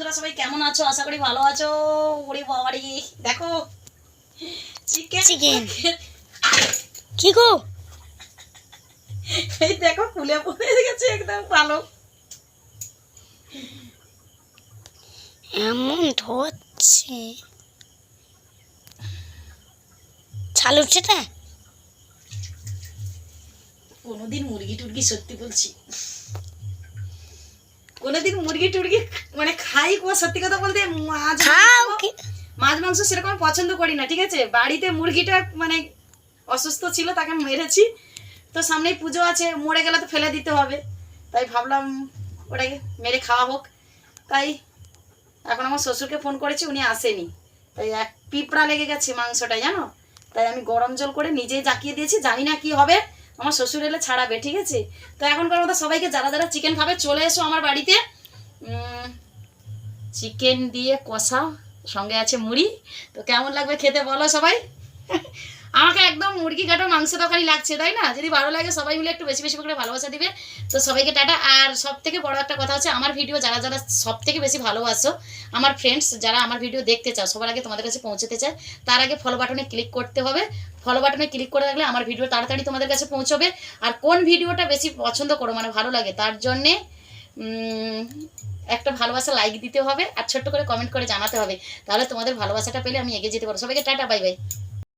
বন্ধুরা সবাই কেমন আছো? আশা করি ভালো আছো। ওরে বাবারি দেখো। Chicken Chicken. কি গো? এই দেখো ফুলে ফুলে গেছে একদম ভালো এমন ধরছে। ছাল উঠছে তা? কোনোদিন মুরগি টুরগি সত্যি বলছি। কোনোদিন মুরগি টুরগি মানে খাই সত্যি কথা বলতে মাছ মাছ মাংস সেরকম পছন্দ করি না ঠিক আছে? বাড়িতে মুরগিটা মানে অসুস্থ ছিল তাকে মেরেছি। তো সামনেই পুজো আছে মরে গেলে তো ফেলে দিতে হবে। তাই ভাবলাম ওটাকে মেরে খাওয়া হোক। তাই এখন আমার শ্বশুরকে ফোন করেছি উনি আসেনি। তাই এক পিঁপড়া লেগে গেছে মাংসটা জানো? তাই আমি গরম জল করে নিজেই জাকিয়ে দিয়েছি জানি না কি হবে। আমার শ্বশুর এলে ছাড়াবে ঠিক আছে? তো এখনকার মতো সবাইকে যারা যারা চিকেন খাবে চলে এসো আমার বাড়িতে। চিকেন দিয়ে কষা, সঙ্গে আছে মুড়ি। তো কেমন লাগবে খেতে বলো সবাই? আমাকে একদম মুরগি কাটা, মাংস তরকারি লাগছে, তাই না? যদি ভালো লাগে, সবাই মিলে একটু বেশি বেশি করে ভালোবাসা দিবে। তো সবাইকে টাটা। আর সব থেকে বড় একটা কথা হচ্ছে, আমার ভিডিও যারা যারা সব থেকে বেশি ভালোবাসো, আমার ফ্রেন্ডস যারা আমার ভিডিও দেখতে চাও, সবার আগে তোমাদের কাছে পৌঁছতে চায় তার আগে ফলো বাটনে ক্লিক করতে হবে। ফলো বাটনে ক্লিক করে রাখলে আমার ভিডিও তাড়াতাড়ি তোমাদের কাছে পৌঁছবে। আর কোন ভিডিওটা বেশি পছন্দ করো মানে ভালো লাগে, তার জন্যে একটা ভালোবাসা লাইক দিতে হবে আর ছোট্ট করে কমেন্ট করে জানাতে হবে। তাহলে তোমাদের ভালোবাসাটা পেলে আমি এগিয়ে যেতে পারব। সবাইকে টাটা বাই বাই